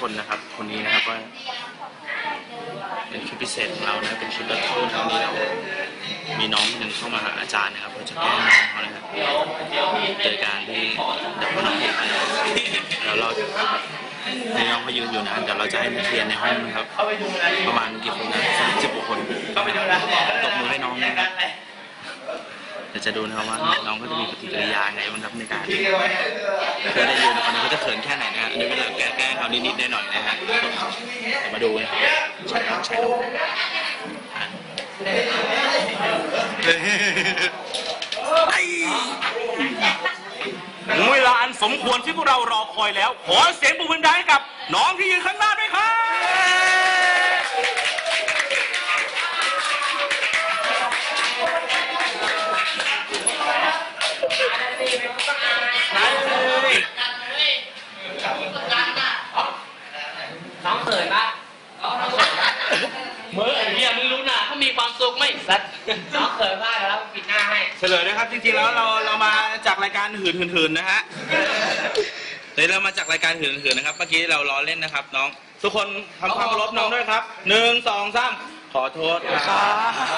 คนนะครับ คนนี้นะครับว่าเป็นคลิปพิเศษของเรานะเป็นคลิปเริ่มต้นวันนี้เรามีน้องหนึ่งเข้ามาหาอาจารย์นะครับเราจะแกล้งน้องเขานะครับโดยการที่เดี๋ยวน้องไปแล้วเราให้น้องเขายืนอยู่นะเดี๋ยวเราจะให้นักเรียนในห้องนะครับ ประมาณกี่คนนะสามสิบกว่าคนตบมือให้น้องนะครับเดี๋ยวจะดูนะครับว่าน้องเขาจะมีปฏิกิริยาไงบ้างครับในการเพื่อได้ยืนคนนี้เขาจะเขิน มาดูนะใช่น้องใช่น้องอะถึงเวลาอันสมควรที่พวกเรารอคอยแล้ว ขอเสียงปรบมือดังให้กับ น้องที่ยืนข้างหน้าด้วยครับ น้องเขินปะเมื่อไอ้เนี่ยมึงรู้นะเขามีความสุขไหมสัตว์น้องเขินมากแล้วปิดหน้าให้ เฉลยนะครับจริงๆแล้วเราเรามาจากรายการหืนหืนหืนนะฮะเดี๋ยวเรามาจากรายการหืนหืนนะครับ เมื่อกี้เราล้อเล่นนะครับ น้อง ทุกคนทำความเคารพน้องด้วยครับหนึ่งสองสามขอโทษครับ